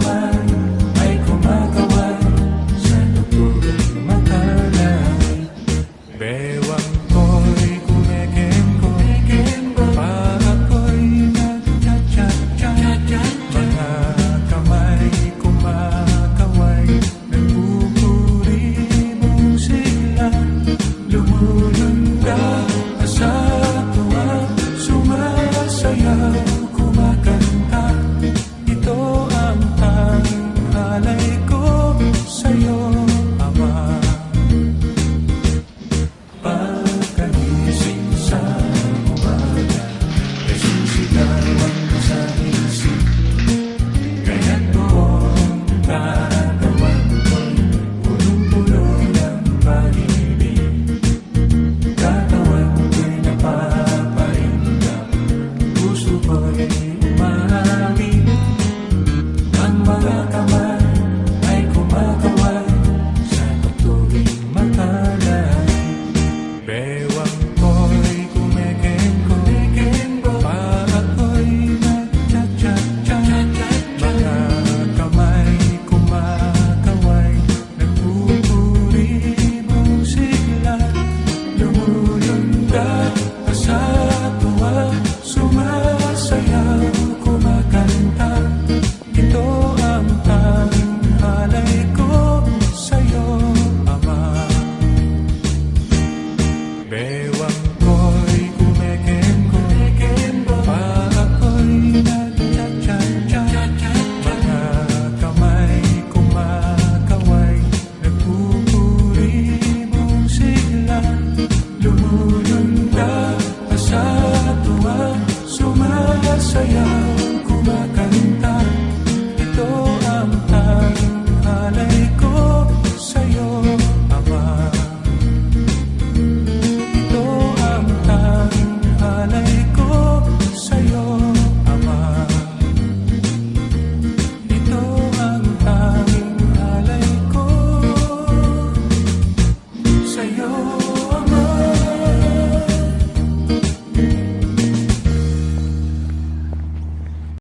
summer. bewang ko'y kumeken ko Pa ako'y nagchat-chat Mga kamay kumakaway Nagpupuri mong sigla. Lumulunta sa tuwa Sumasaya.